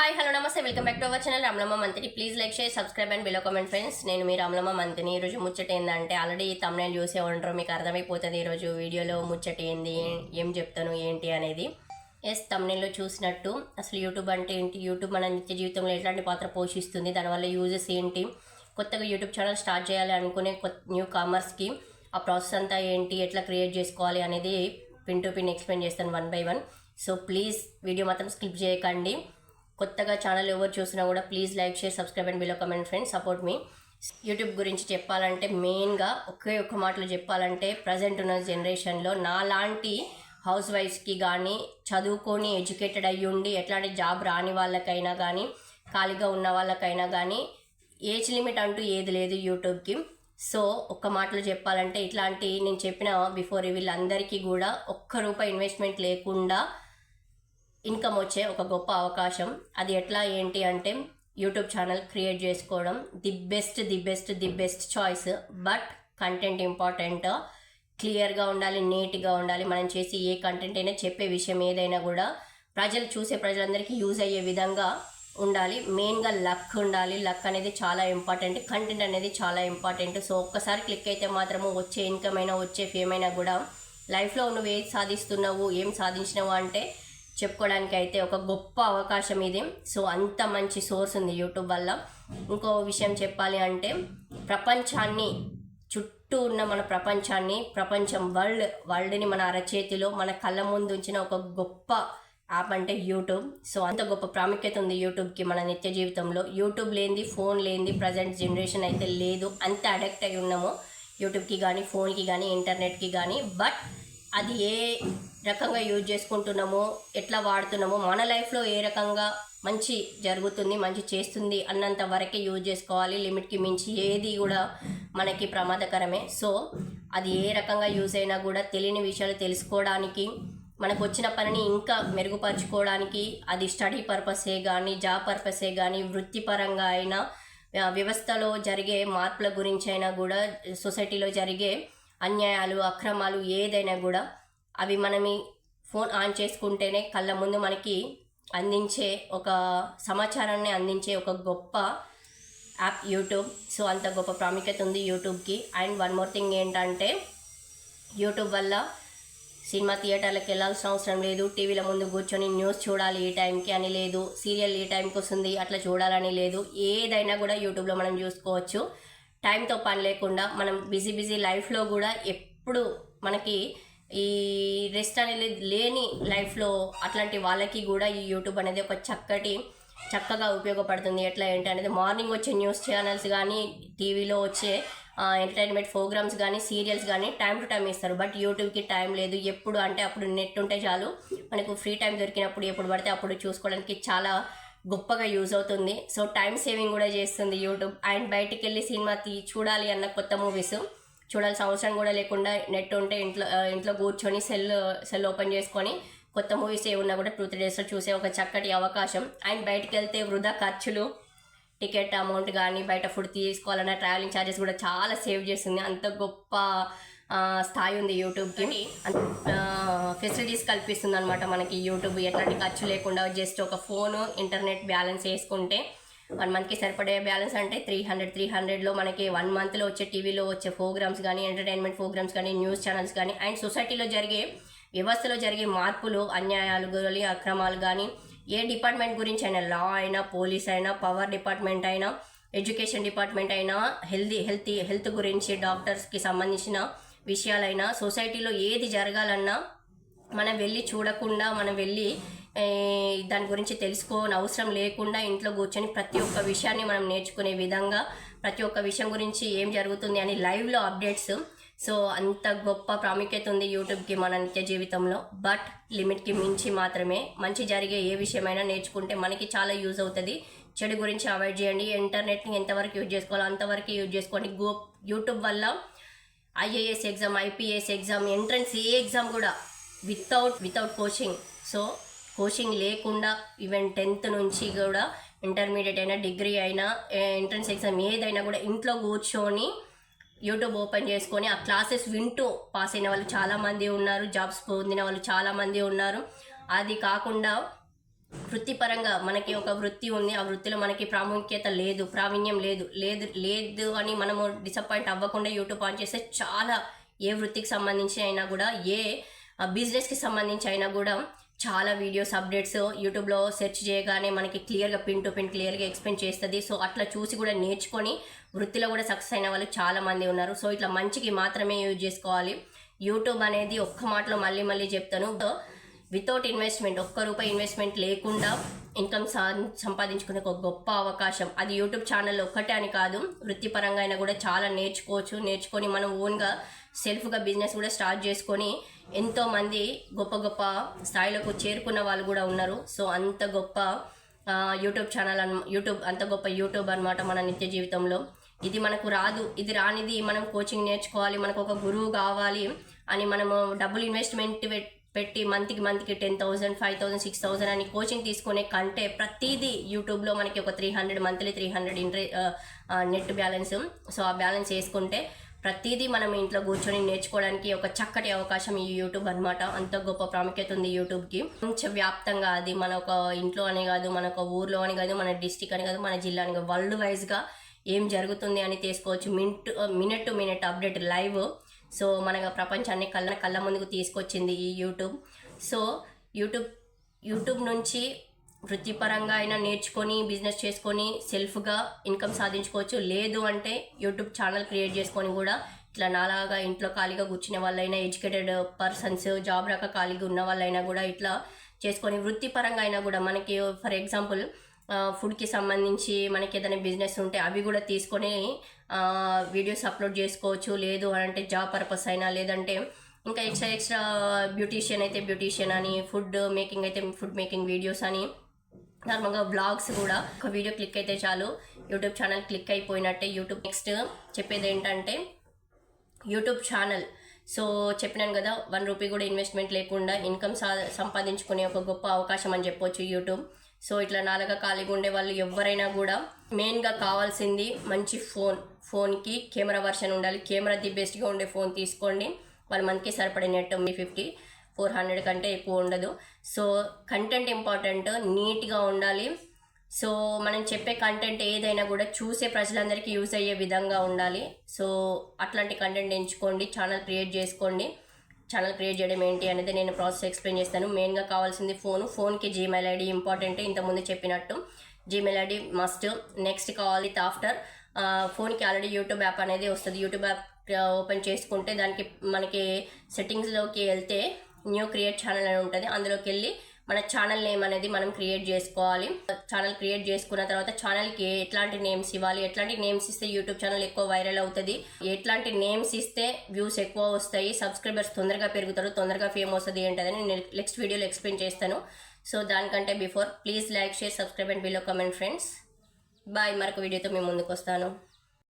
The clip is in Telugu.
హాయ్ హలో నమస్తే. Welcome back to our channel. Ramalamma మంత్రి please like share subscribe and below comment friends. నేను మీ రామలమ్మ మంత్రిని ఈరోజు ముచ్చట ఏంటంటే ఆల్రెడీ తమిళ చూసే ఉండరు. మీకు అర్థమైపోతుంది ఈరోజు వీడియోలో ముచ్చట ఏంది ఏం చెప్తాను ఏంటి అనేది. ఎస్ తమిళలో చూసినట్టు అసలు యూట్యూబ్ అంటే ఏంటి? యూట్యూబ్ మన నిత్య జీవితంలో ఎట్లాంటి పాత్ర పోషిస్తుంది? దానివల్ల యూజెస్ ఏంటి? కొత్తగా యూట్యూబ్ ఛానల్ స్టార్ట్ చేయాలి అనుకునే కొత్త న్యూ కామర్స్కి ఆ ప్రాసెస్ అంతా ఏంటి? ఎట్లా క్రియేట్ చేసుకోవాలి అనేది పిన్ టు పిన్ ఎక్స్ప్లెయిన్ చేస్తాను one by one so please video మాత్రం స్కిప్ చేయకండి. కొత్తగా ఛానల్ ఎవరు చూసినా కూడా please like share subscribe and below comment friends support me. YouTube గురించి చెప్పాలంటే మెయిన్గా ఒకే ఒక్క మాటలు చెప్పాలంటే ప్రజెంట్ ఉన్న జనరేషన్లో నాలాంటి హౌస్ వైఫ్స్కి కానీ చదువుకొని ఎడ్యుకేటెడ్ అయ్యి ఉండి ఎట్లాంటి జాబ్ రాని వాళ్ళకైనా కానీ ఖాళీగా ఉన్న వాళ్ళకైనా కానీ ఏజ్ లిమిట్ అంటూ ఏది లేదు యూట్యూబ్కి. సో ఒక్క మాటలో చెప్పాలంటే ఇట్లాంటి నేను చెప్పిన బిఫోర్ వీళ్ళందరికీ కూడా ఒక్క రూపాయి ఇన్వెస్ట్మెంట్ లేకుండా ఇన్కమ్ వచ్చే ఒక గొప్ప అవకాశం. అది ఎట్లా ఏంటి అంటే యూట్యూబ్ ఛానల్ క్రియేట్ చేసుకోవడం. The best the best the best choice. But content important. క్లియర్గా ఉండాలి నీట్గా ఉండాలి. మనం చేసి ఏ కంటెంట్ అయినా చెప్పే విషయం ఏదైనా కూడా ప్రజలు చూసే ప్రజలందరికీ యూజ్ అయ్యే విధంగా ఉండాలి. మెయిన్గా లక్ ఉండాలి. లక్ అనేది చాలా ఇంపార్టెంట్. కంటెంట్ అనేది చాలా ఇంపార్టెంట్. సో ఒక్కసారి క్లిక్ అయితే మాత్రము వచ్చే ఇన్కమ్ అయినా వచ్చే ఫేమ్ అయినా కూడా లైఫ్లో నువ్వు ఏది సాధిస్తున్నావు ఏం సాధించినావు అంటే చెప్పుకోవడానికి అయితే ఒక గొప్ప అవకాశం ఇది. సో అంత మంచి సోర్స్ ఉంది యూట్యూబ్ వల్ల. ఇంకో విషయం చెప్పాలి అంటే ప్రపంచాన్ని చుట్టూ ఉన్న మన ప్రపంచాన్ని ప్రపంచం వరల్డ్ వరల్డ్ని మన అరచేతిలో మన కళ్ళ ముందు ఉంచిన ఒక గొప్ప యాప్ అంటే యూట్యూబ్. సో అంత గొప్ప ప్రాముఖ్యత ఉంది యూట్యూబ్కి మన నిత్య జీవితంలో. యూట్యూబ్ లేనిది ఫోన్ లేనిది ప్రజెంట్ జనరేషన్ అయితే లేదు. అంత అడక్ట్ అయి ఉన్నాము యూట్యూబ్కి కానీ ఫోన్కి కానీ ఇంటర్నెట్కి కానీ బట్ అది ఏ రకంగా యూజ్ చేసుకుంటున్నామో ఎట్లా వాడుతున్నామో మన లైఫ్లో ఏ రకంగా మంచి జరుగుతుంది మంచి చేస్తుంది అన్నంత వరకే యూజ్ చేసుకోవాలి లిమిట్కి మించి ఏది కూడా మనకి ప్రమాదకరమే. సో అది ఏ రకంగా యూజ్ అయినా కూడా తెలియని విషయాలు తెలుసుకోవడానికి మనకు వచ్చిన పనిని ఇంకా మెరుగుపరచుకోవడానికి అది స్టడీ పర్పసే కానీ జాబ్ పర్పసే కానీ వృత్తిపరంగా అయినా వ్యవస్థలో జరిగే మార్పుల గురించి అయినా కూడా సొసైటీలో జరిగే అన్యాయాలు అక్రమాలు ఏదైనా కూడా అవి మనం ఫోన్ ఆన్ చేసుకుంటేనే కళ్ళ ముందు మనకి అందించే ఒక సమాచారాన్ని అందించే ఒక గొప్ప యాప్ యూట్యూబ్. సో అంత గొప్ప ప్రాముఖ్యత ఉంది యూట్యూబ్కి. అండ్ వన్ మోర్ థింగ్ ఏంటంటే యూట్యూబ్ వల్ల సినిమా థియేటర్లకు వెళ్ళాల్సిన అవసరం లేదు. టీవీల ముందు కూర్చొని న్యూస్ చూడాలి ఈ టైంకి అని లేదు. సీరియల్ ఈ టైంకి వస్తుంది అట్లా చూడాలని లేదు. ఏదైనా కూడా యూట్యూబ్లో మనం చూసుకోవచ్చు. టైంతో పని లేకుండా మనం బిజీ బిజీ లైఫ్లో కూడా ఎప్పుడు మనకి ఈ రెస్ట్ అనేది లేని లైఫ్లో అట్లాంటి వాళ్ళకి కూడా ఈ యూట్యూబ్ అనేది ఒక చక్కటి చక్కగా ఉపయోగపడుతుంది. ఎట్లా ఏంటి అనేది మార్నింగ్ వచ్చే న్యూస్ ఛానల్స్ కానీ టీవీలో వచ్చే ఎంటర్టైన్మెంట్ ప్రోగ్రామ్స్ కానీ సీరియల్స్ కానీ టైం టు టైం ఇస్తారు. బట్ యూట్యూబ్కి టైం లేదు. ఎప్పుడు అంటే అప్పుడు నెట్ ఉంటే చాలు. మనకు ఫ్రీ టైం దొరికినప్పుడు ఎప్పుడు పడితే అప్పుడు చూసుకోవడానికి చాలా గొప్పగా యూజ్ అవుతుంది. సో టైం సేవింగ్ కూడా చేస్తుంది యూట్యూబ్. అండ్ బయటికి వెళ్ళి సినిమా తీ చూడాలి అన్న కొత్త మూవీస్. చూడాల్సిన అవసరం కూడా లేకుండా నెట్ ఉంటే ఇంట్లో ఇంట్లో కూర్చొని సెల్ సెల్ ఓపెన్ చేసుకొని కొత్త మూవీస్ ఏ ఉన్నా కూడా టూ త్రీ డేస్లో చూసే ఒక చక్కటి అవకాశం. అండ్ బయటికి వెళ్తే వృధా ఖర్చులు టికెట్ అమౌంట్ కానీ బయట ఫుడ్ తీసుకోవాలన్నా ట్రావెలింగ్ ఛార్జెస్ కూడా చాలా సేవ్ చేస్తుంది. అంత గొప్ప స్థాయి ఉంది యూట్యూబ్కి. ఫెసిలిటీస్ కల్పిస్తుంది అనమాట మనకి యూట్యూబ్. ఎట్లాంటి ఖర్చు లేకుండా జస్ట్ ఒక ఫోను ఇంటర్నెట్ బ్యాలెన్స్ వేసుకుంటే వన్ మంత్కి సరిపడే బ్యాలెన్స్ అంటే త్రీ హండ్రెడ్ త్రీ హండ్రెడ్లో మనకి వన్ మంత్లో వచ్చే టీవీలో వచ్చే ప్రోగ్రామ్స్ కానీ ఎంటర్టైన్మెంట్ ప్రోగ్రామ్స్ కానీ న్యూస్ ఛానల్స్ కానీ అండ్ సొసైటీలో జరిగే వ్యవస్థలో జరిగే మార్పులు అన్యాయాలు కానీ అక్రమాలు కానీ ఏ డిపార్ట్మెంట్ గురించి అయినా లా అయినా పోలీస్ అయినా పవర్ డిపార్ట్మెంట్ అయినా ఎడ్యుకేషన్ డిపార్ట్మెంట్ అయినా హెల్తీ హెల్తీ హెల్త్ గురించి డాక్టర్స్కి సంబంధించిన విషయాలైనా సొసైటీలో ఏది జరగాలన్నా మనం వెళ్ళి చూడకుండా మనం వెళ్ళి దాని గురించి తెలుసుకోని అవసరం లేకుండా ఇంట్లో కూర్చొని ప్రతి ఒక్క విషయాన్ని మనం నేర్చుకునే విధంగా ప్రతి ఒక్క విషయం గురించి ఏం జరుగుతుంది అని లైవ్లో అప్డేట్స్. సో అంత గొప్ప ప్రాముఖ్యత ఉంది యూట్యూబ్కి మన నిత్య జీవితంలో. బట్ లిమిట్కి మించి మాత్రమే మంచి జరిగే ఏ విషయమైనా నేర్చుకుంటే మనకి చాలా యూజ్ అవుతుంది. చెడు గురించి అవాయిడ్ చేయండి. ఇంటర్నెట్ని ఎంతవరకు యూజ్ చేసుకోవాలో అంతవరకు యూజ్ చేసుకోండి. గో యూట్యూబ్ వల్ల IAS exam IPS exam entrance ఏ ఎగ్జామ్ కూడా without without coaching. So coaching లేకుండా ఈవెన్ టెన్త్ నుంచి కూడా ఇంటర్మీడియట్ అయినా డిగ్రీ అయినా ఎంట్రన్స్ ఎగ్జామ్ ఏదైనా కూడా ఇంట్లో కూర్చొని యూట్యూబ్ ఓపెన్ చేసుకొని ఆ క్లాసెస్ వింటూ పాస్ అయిన వాళ్ళు చాలామంది ఉన్నారు జాబ్స్ పొందిన వాళ్ళు చాలామంది ఉన్నారు. అది కాకుండా వృత్తిపరంగా మనకి ఒక వృత్తి ఉంది ఆ వృత్తిలో మనకి ప్రాముఖ్యత లేదు ప్రావీణ్యం లేదు లేదు లేదు అని మనము డిసప్పాయింట్ అవ్వకుండా యూట్యూబ్ ఆన్ చేస్తే చాలా ఏ వృత్తికి సంబంధించి అయినా కూడా ఏ బిజినెస్కి సంబంధించి అయినా కూడా చాలా వీడియోస్ అప్డేట్స్ యూట్యూబ్లో సెర్చ్ చేయగానే మనకి క్లియర్గా పిన్ టు పిన్ క్లియర్గా ఎక్స్ప్లెయిన్ చేస్తుంది. సో అట్లా చూసి కూడా నేర్చుకొని వృత్తిలో కూడా సక్సెస్ అయిన వాళ్ళు చాలా మంది ఉన్నారు. సో ఇట్లా మంచికి మాత్రమే యూజ్ చేసుకోవాలి. యూట్యూబ్ అనేది ఒక్క మాటలో మళ్ళీ మళ్ళీ చెప్తాను. వితౌట్ ఇన్వెస్ట్మెంట్ ఒక్క రూపాయి ఇన్వెస్ట్మెంట్ లేకుండా ఇన్కమ్ సంపాదించుకునే ఒక గొప్ప అవకాశం. అది యూట్యూబ్ ఛానల్ ఒక్కటే అని కాదు వృత్తిపరంగా అయినా కూడా చాలా నేర్చుకోవచ్చు. నేర్చుకొని మనం ఓన్గా సెల్ఫ్గా బిజినెస్ కూడా స్టార్ట్ చేసుకొని ఎంతో మంది గొప్ప గొప్ప స్థాయిలకు చేరుకున్న వాళ్ళు కూడా ఉన్నారు. సో అంత గొప్ప యూట్యూబ్ ఛానల్ అన్ యూట్యూబ్ అంత గొప్ప యూట్యూబ్ అన్నమాట మన నిత్య జీవితంలో. ఇది మనకు రాదు. ఇది రానిది మనం కోచింగ్ నేర్చుకోవాలి మనకు ఒక గురువు కావాలి అని మనము డబ్బులు ఇన్వెస్ట్మెంట్ పెట్టి మంత్కి మంత్కి ten thousand five thousand six thousand అని కోచింగ్ తీసుకునే కంటే ప్రతిదీ యూట్యూబ్లో మనకి ఒక three hundred monthly three hundred internet balance. So ఆ బ్యాలెన్స్ వేసుకుంటే ప్రతిదీ మనం ఇంట్లో కూర్చొని నేర్చుకోవడానికి ఒక చక్కటి అవకాశం ఈ యూట్యూబ్ అన్నమాట. అంత గొప్ప ప్రాముఖ్యత ఉంది యూట్యూబ్కి. కొంచెం వ్యాప్తంగా అది మన ఒక ఇంట్లో అని కాదు మన ఒక ఊర్లో అని కాదు మన డిస్టిక్ అని కాదు మన జిల్లా అని కాదు వరల్డ్ వైజ్గా ఏం జరుగుతుంది అని తీసుకోవచ్చు minute minute to minute update live. So మన ప్రపంచాన్ని కళ్ళ కళ్ళ ముందుకు తీసుకొచ్చింది ఈ యూట్యూబ్. సో యూట్యూబ్ యూట్యూబ్ నుంచి వృత్తిపరంగా అయినా నేర్చుకొని బిజినెస్ చేసుకొని సెల్ఫ్గా ఇన్కమ్ సాధించుకోవచ్చు. లేదు అంటే యూట్యూబ్ ఛానల్ క్రియేట్ చేసుకొని కూడా ఇట్లా నాలాగా ఇంట్లో ఖాళీగా కూర్చునే వాళ్ళైనా ఎడ్యుకేటెడ్ పర్సన్స్ జాబ్ రాక ఖాళీగా ఉన్న వాళ్ళైనా కూడా ఇట్లా చేసుకొని వృత్తిపరంగా అయినా కూడా మనకి ఫర్ ఎగ్జాంపుల్ ఫుడ్కి సంబంధించి మనకి ఏదైనా బిజినెస్ ఉంటే అవి కూడా తీసుకొని వీడియోస్ అప్లోడ్ చేసుకోవచ్చు. లేదు అని అంటే జాబ్ పర్పస్ అయినా లేదంటే ఇంకా ఎక్స్ట్రా ఎక్స్ట్రా బ్యూటీషియన్ అయితే బ్యూటీషియన్ అని ఫుడ్ మేకింగ్ అయితే ఫుడ్ మేకింగ్ వీడియోస్ అని నార్మల్గా బ్లాగ్స్ కూడా ఒక వీడియో క్లిక్ అయితే చాలు. యూట్యూబ్ ఛానల్ క్లిక్ అయిపోయినట్టే. యూట్యూబ్ నెక్స్ట్ చెప్పేది ఏంటంటే యూట్యూబ్ ఛానల్ సో చెప్పినాను కదా వన్ రూపీ కూడా ఇన్వెస్ట్మెంట్ లేకుండా ఇన్కమ్ సా సంపాదించుకునే ఒక గొప్ప అవకాశం అని చెప్పొచ్చు యూట్యూబ్ సో ఇట్లా నాలుగా ఖాళీగా ఉండే వాళ్ళు ఎవరైనా కూడా మెయిన్గా కావాల్సింది మంచి ఫోన్ ఫోన్కి కెమెరా వర్షన్ ఉండాలి. కెమెరా ది బెస్ట్గా ఉండే ఫోన్ తీసుకోండి. వాళ్ళ మంత్కి సరిపడే నెట్ మీ ఫిఫ్టీ ఫోర్ హండ్రెడ్ కంటే ఎక్కువ ఉండదు. సో కంటెంట్ ఇంపార్టెంట్ నీట్గా ఉండాలి. సో మనం చెప్పే కంటెంట్ ఏదైనా కూడా చూసే ప్రజలందరికీ యూజ్ అయ్యే విధంగా ఉండాలి. సో అట్లాంటి కంటెంట్ ఎంచుకోండి ఛానల్ క్రియేట్ చేసుకోండి. ఛానల్ క్రియేట్ చేయడం ఏంటి అనేది నేను ప్రాసెస్ ఎక్స్ప్లెయిన్ చేస్తాను. మెయిన్గా కావాల్సింది ఫోన్ ఫోన్కి జీమెయిల్ ఐడి ఇంపార్టెంట్ ఇంతకుముందు చెప్పినట్టు. జీమెయిల్ ఐడి మస్ట్ నెక్స్ట్ కావాలి విత్ ఆఫ్టర్ ఫోన్కి ఆల్రెడీ యూట్యూబ్ యాప్ అనేది వస్తుంది. యూట్యూబ్ యాప్ ఓపెన్ చేసుకుంటే దానికి మనకి సెట్టింగ్స్లోకి వెళ్తే న్యూ క్రియేట్ ఛానల్ అని ఉంటుంది. అందులోకి వెళ్ళి మన ఛానల్ నేమ్ అనేది మనం క్రియేట్ చేసుకోవాలి. ఛానల్ క్రియేట్ చేసుకున్న తర్వాత ఛానల్కి ఎట్లాంటి నేమ్స్ ఇవ్వాలి ఎట్లాంటి నేమ్స్ ఇస్తే యూట్యూబ్ ఛానల్ ఎక్కువ వైరల్ అవుతుంది ఎట్లాంటి నేమ్స్ ఇస్తే వ్యూస్ ఎక్కువ వస్తాయి సబ్స్క్రైబర్స్ తొందరగా పెరుగుతారు తొందరగా ఫేమ్ వస్తుంది ఏంటని నేను నెక్స్ట్ వీడియోలో ఎక్స్ప్లెయిన్ చేస్తాను. సో దానికంటే before please like share subscribe and below comment friends. Bye మరొక వీడియోతో మేము ముందుకు వస్తాను